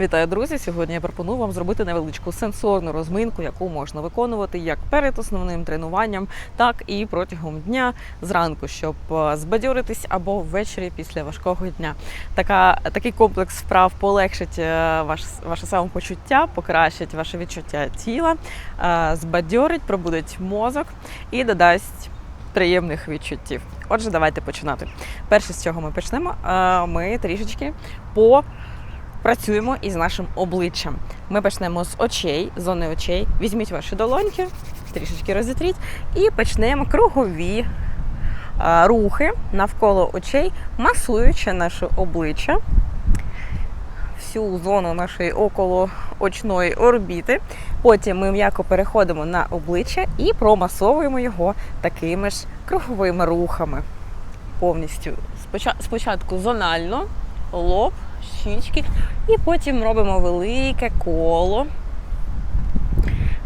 Вітаю, друзі! Сьогодні я пропоную вам зробити невеличку сенсорну розминку, яку можна виконувати як перед основним тренуванням, так і протягом дня зранку, щоб е, збадьоритись або ввечері після важкого дня. Така, такий комплекс вправ полегшить е, ваш, ваше самопочуття, покращить ваше відчуття тіла, е, збадьорить, пробудить мозок і додасть приємних відчуттів. Отже, давайте починати. Перше, з чого ми почнемо, ми трішечки по працюємо із нашим обличчям. Ми почнемо з очей, зони очей. Візьміть ваші долоньки, трішечки розітріть, і почнемо кругові а, рухи навколо очей, масуючи наше обличчя, всю зону нашої околоочної орбіти. Потім ми м'яко переходимо на обличчя і промасовуємо його такими ж круговими рухами. Повністю спочатку зонально, лоб, щічки, і потім робимо велике коло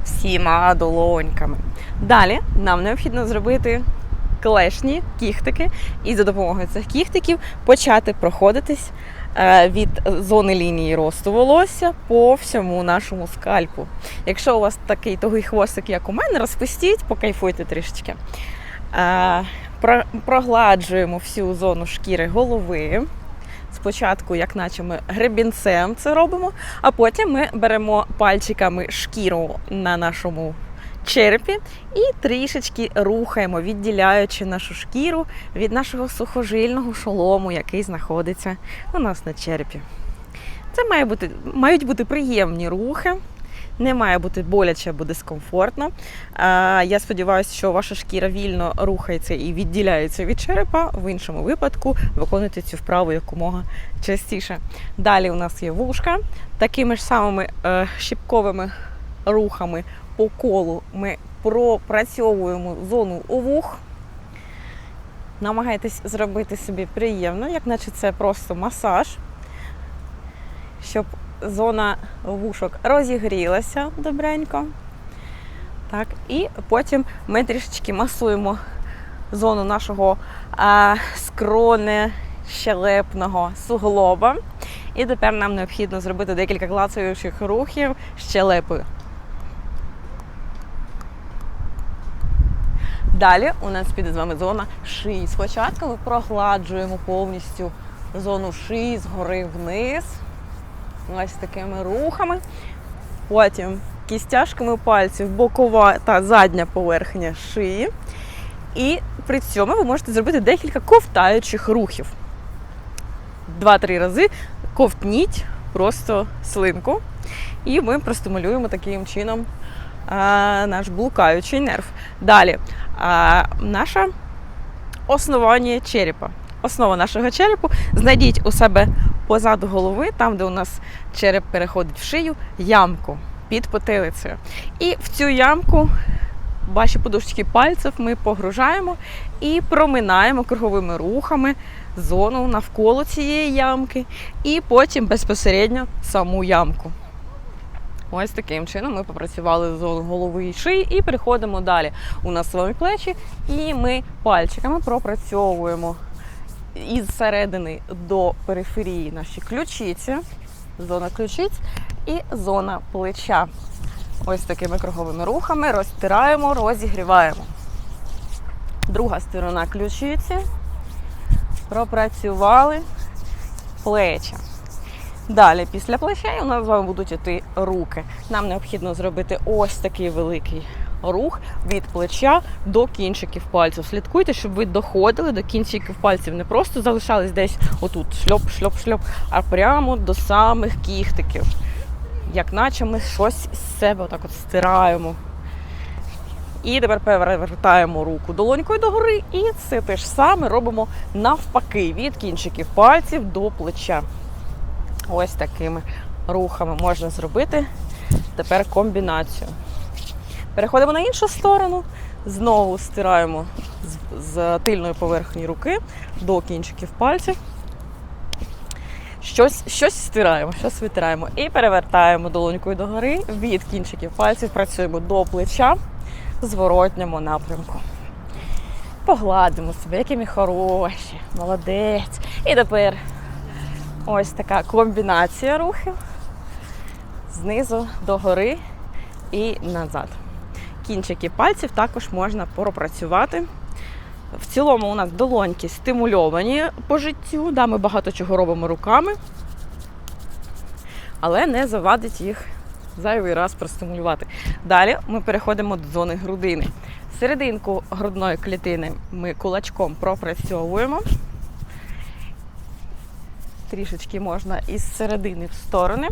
всіма долоньками. Далі нам необхідно зробити клешні кіхтики, і за допомогою цих кіхтиків почати проходитись е, від зони лінії росту волосся по всьому нашому скальпу. Якщо у вас такий тугий хвостик, як у мене, розпустіть, покайфуйте трішечки. Е, Прогладжуємо всю зону шкіри голови. Спочатку, як наче ми гребінцем це робимо, а потім ми беремо пальчиками шкіру на нашому черепі і трішечки рухаємо, відділяючи нашу шкіру від нашого сухожильного шолому, який знаходиться у нас на черепі. Це має бути, мають бути приємні рухи. Не має бути боляче або дискомфортно. Я сподіваюся, що ваша шкіра вільно рухається і відділяється від черепа. В іншому випадку виконуйте цю вправу якомога частіше. Далі у нас є вушка. Такими ж самими е, щіпковими рухами по колу ми пропрацьовуємо зону вух. Намагайтесь зробити собі приємно, як наче це просто масаж, щоб зона вушок розігрілася добренько. Так, і потім ми трішечки масуємо зону нашого а, скроне щелепного суглоба. І тепер нам необхідно зробити декілька клацаючих рухів щелепи. Далі у нас піде з вами зона шиї. Спочатку ми прогладжуємо повністю зону шиї згори вниз. Ось такими рухами. Потім кістяшками пальців бокова та задня поверхня шиї. І при цьому ви можете зробити декілька ковтаючих рухів. Два-три рази ковтніть просто слинку. І ми простимулюємо таким чином а, наш блукаючий нерв. Далі, а, наше основання черепа. Основа нашого черепу. Знайдіть у себе позаду голови, там, де у нас череп переходить в шию, ямку під потилицею. І в цю ямку ваші подушечки пальців ми погружаємо і проминаємо круговими рухами зону навколо цієї ямки, і потім безпосередньо саму ямку. Ось таким чином ми попрацювали зону голови і шиї і переходимо далі. У нас з вами плечі, і ми пальчиками пропрацьовуємо із середини до периферії наші ключиці, зона ключиць і зона плеча. Ось такими круговими рухами розтираємо, розігріваємо. Друга сторона ключиці. Пропрацювали плечі. Далі, після плечей у нас з вами будуть іти руки. Нам необхідно зробити ось такий великий рух від плеча до кінчиків пальців. Слідкуйте, щоб ви доходили до кінчиків пальців. Не просто залишались десь отут шльоп, шльоп, шльоп, а прямо до самих кіхтиків. Як наче ми щось з себе отак от стираємо. І тепер перевертаємо руку долонькою догори, і це те ж саме робимо навпаки від кінчиків пальців до плеча. Ось такими рухами можна зробити тепер комбінацію. Переходимо на іншу сторону, знову стираємо з, з тильної поверхні руки до кінчиків пальців. Щось, щось стираємо, щось витираємо. І перевертаємо долонькою догори від кінчиків пальців, працюємо до плеча в зворотньому напрямку. Погладимо себе, які ми хороші, молодець. І тепер ось така комбінація рухів. знизу до гори і назад. Кінчики пальців також можна пропрацювати. В цілому у нас долоньки стимульовані по життю. Да, ми багато чого робимо руками, але не завадить їх зайвий раз простимулювати. Далі ми переходимо до зони грудини. Серединку грудної клітини ми кулачком пропрацьовуємо. Трішечки можна із середини в сторони.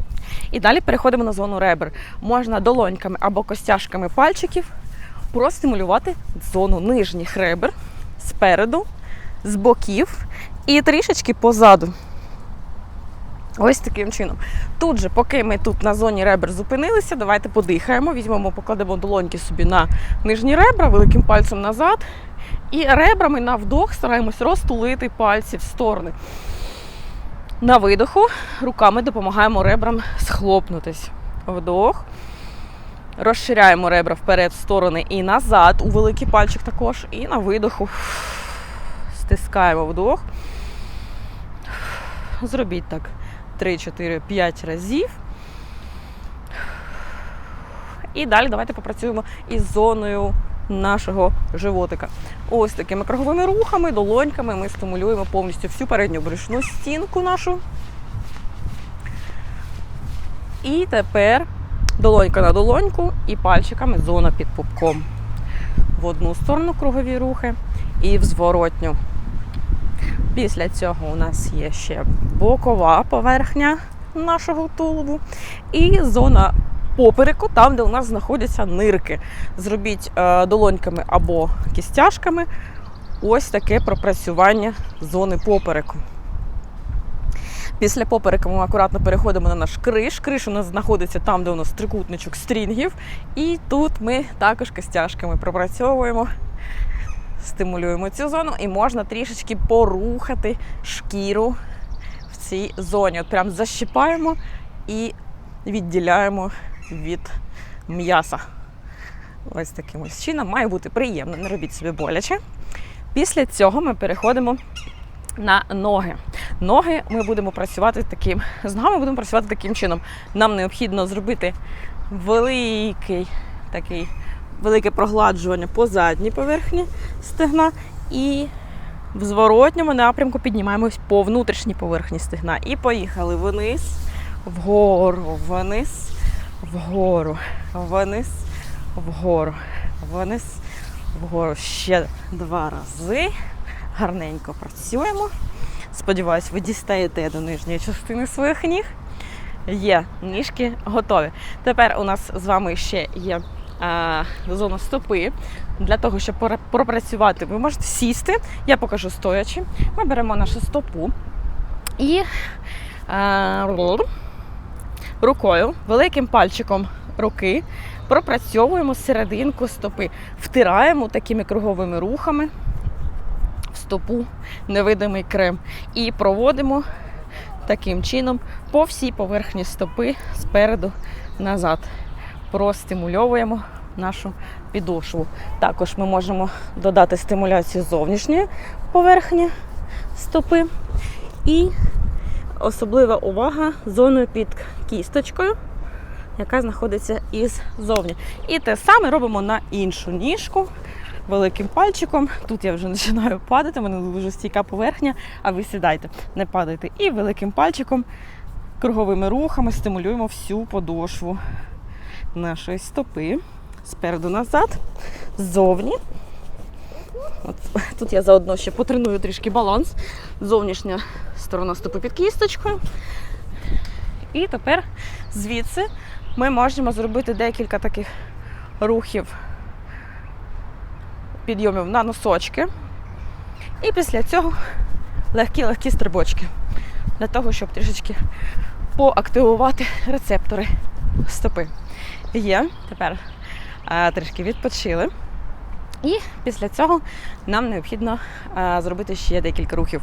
І далі переходимо на зону ребер. Можна долоньками або костяшками пальчиків простимулювати зону нижніх ребер спереду, з боків і трішечки позаду. Ось таким чином. Тут же, поки ми тут на зоні ребер зупинилися, давайте подихаємо, візьмемо, покладемо долоньки собі на нижні ребра, великим пальцем назад. І ребрами на вдох стараємось розтулити пальці в сторони. На видоху руками допомагаємо ребрам схлопнутись. Вдох. Розширяємо ребра вперед, в сторони і назад. У великий пальчик також. І на видоху стискаємо вдох. Зробіть так 3, 4, 5 разів. І далі давайте попрацюємо із зоною нашого животика. Ось такими круговими рухами, долоньками ми стимулюємо повністю всю передню брюшну стінку нашу. І тепер долонька на долоньку і пальчиками зона під пупком. В одну сторону кругові рухи і в зворотню. Після цього у нас є ще бокова поверхня нашого тулубу і зона попереку, там, де у нас знаходяться нирки. Зробіть е, долоньками або кістяшками ось таке пропрацювання зони попереку. Після поперека ми акуратно переходимо на наш криш. Криш у нас знаходиться там, де у нас трикутничок стрінгів. І тут ми також костяшками пропрацьовуємо, стимулюємо цю зону і можна трішечки порухати шкіру в цій зоні. От прям защіпаємо і відділяємо від м'яса. Ось таким ось чином. Має бути приємно, не робіть собі боляче. Після цього ми переходимо на ноги. Ноги ми будемо працювати таким. З ногами будемо працювати таким чином. Нам необхідно зробити великий такий велике прогладжування по задній поверхні стегна і в зворотньому напрямку піднімаємось по внутрішній поверхні стегна. І поїхали вниз, вгору, вниз, вгору, вниз, вгору, вниз, вгору. Ще два рази. Гарненько працюємо. Сподіваюсь, ви дістаєте до нижньої частини своїх ніг. Є ніжки готові. Тепер у нас з вами ще є а, зона стопи. Для того, щоб пропрацювати, ви можете сісти. Я покажу стоячи. Ми беремо нашу стопу і а, рукою, великим пальчиком руки пропрацьовуємо серединку стопи, втираємо такими круговими рухами в стопу невидимий крем і проводимо таким чином по всій поверхні стопи спереду назад. Простимульовуємо нашу підошву. Також ми можемо додати стимуляцію зовнішньої поверхні стопи. І особлива увага зоною під кісточкою, яка знаходиться із зовні. І те саме робимо на іншу ніжку великим пальчиком. Тут я вже починаю падати, у мене дуже стійка поверхня, а ви сідайте, не падайте. І великим пальчиком, круговими рухами стимулюємо всю подошву нашої стопи. Спереду назад, ззовні. От, тут я заодно ще потреную трішки баланс. Зовнішня сторона стопи під кісточкою. І тепер звідси ми можемо зробити декілька таких рухів підйомів на носочки. І після цього легкі-легкі стрибочки. Для того, щоб трішечки поактивувати рецептори стопи. Є. Тепер а, трішки відпочили. І після цього нам необхідно а, зробити ще декілька рухів.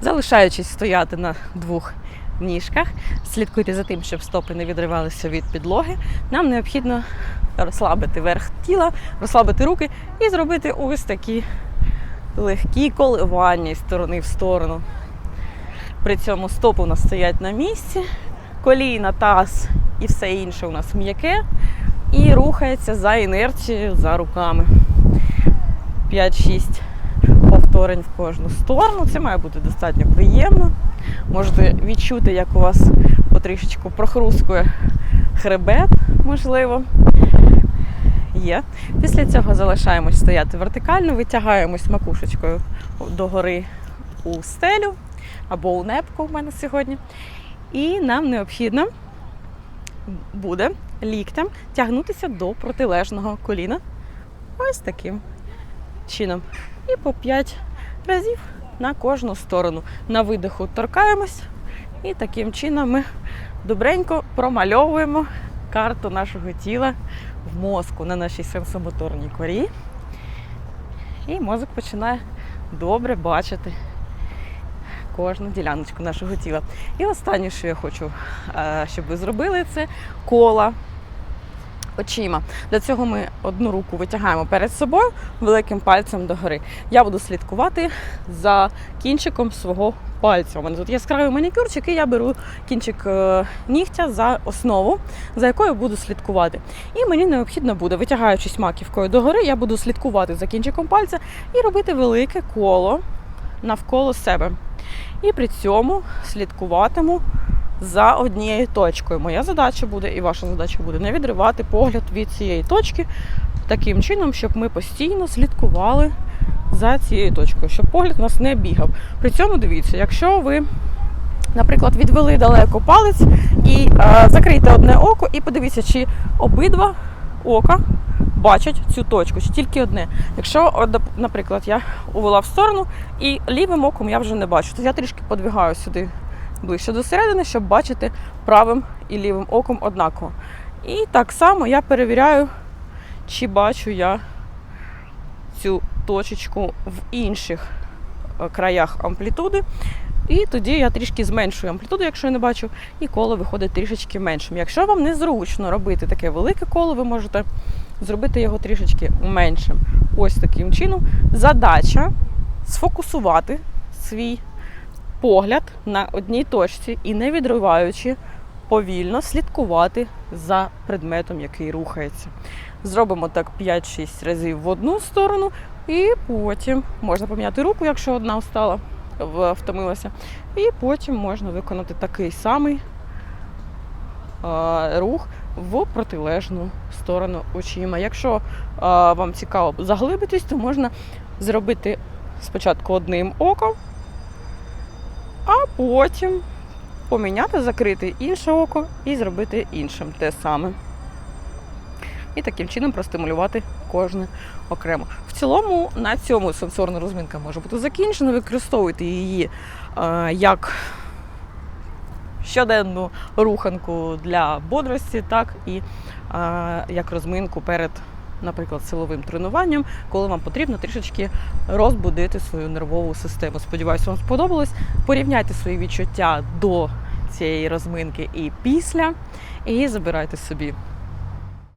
Залишаючись стояти на двох ніжках, слідкуйте за тим, щоб стопи не відривалися від підлоги. Нам необхідно розслабити верх тіла, розслабити руки і зробити ось такі легкі коливання із сторони в сторону. При цьому стопи у нас стоять на місці, коліна, таз і все інше у нас м'яке і рухається за інерцією за руками. 5-6 повторень в кожну сторону. Це має бути достатньо приємно. Можете відчути, як у вас потрішечку прохрускує хребет, можливо. Є. Після цього залишаємось стояти вертикально, витягаємось макушечкою догори у стелю або у небку в мене сьогодні. І нам необхідно буде ліктем тягнутися до протилежного коліна. Ось таким чином. І по 5 разів на кожну сторону. На видиху торкаємось, і таким чином ми добренько промальовуємо карту нашого тіла в мозку на нашій сенсомоторній корі. І мозок починає добре бачити кожну діляночку нашого тіла. І останнє, що я хочу, е, щоб ви зробили, це кола очима. Для цього ми одну руку витягаємо перед собою великим пальцем догори. Я буду слідкувати за кінчиком свого пальця. У мене тут яскравий манікюрчик, і я беру кінчик е, нігтя за основу, за якою буду слідкувати. І мені необхідно буде, витягаючись маківкою догори, я буду слідкувати за кінчиком пальця і робити велике коло навколо себе. І при цьому слідкуватиму за однією точкою. Моя задача буде і ваша задача буде не відривати погляд від цієї точки таким чином, щоб ми постійно слідкували за цією точкою, щоб погляд у нас не бігав. При цьому дивіться, якщо ви, наприклад, відвели далеко палець і е, закрийте одне око, і подивіться, чи обидва ока бачать цю точку, чи тільки одне. Якщо, наприклад, я увела в сторону і лівим оком я вже не бачу, то я трішки подвигаю сюди ближче до середини, щоб бачити правим і лівим оком однаково. І так само я перевіряю, чи бачу я цю точечку в інших е, краях амплітуди. І тоді я трішки зменшую амплітуду, якщо я не бачу, і коло виходить трішечки меншим. Якщо вам незручно робити таке велике коло, ви можете зробити його трішечки меншим. Ось таким чином. Задача сфокусувати свій погляд на одній точці і не відриваючи, повільно слідкувати за предметом, який рухається. Зробимо так 5-6 разів в одну сторону, і потім можна поміняти руку, якщо одна встала, втомилася. І потім можна виконати такий самий рух в протилежну сторону очима. Якщо вам цікаво заглибитись, то можна зробити спочатку одним оком, потім поміняти, закрити інше око і зробити іншим те саме. І таким чином простимулювати кожне окремо. В цілому на цьому сенсорна розминка може бути закінчена. Використовуйте її е, як щоденну руханку для бодрості, так і е, як розминку перед, наприклад, силовим тренуванням, коли вам потрібно трішечки розбудити свою нервову систему. Сподіваюся, вам сподобалось. Порівняйте свої відчуття до цієї розминки і після, і забирайте собі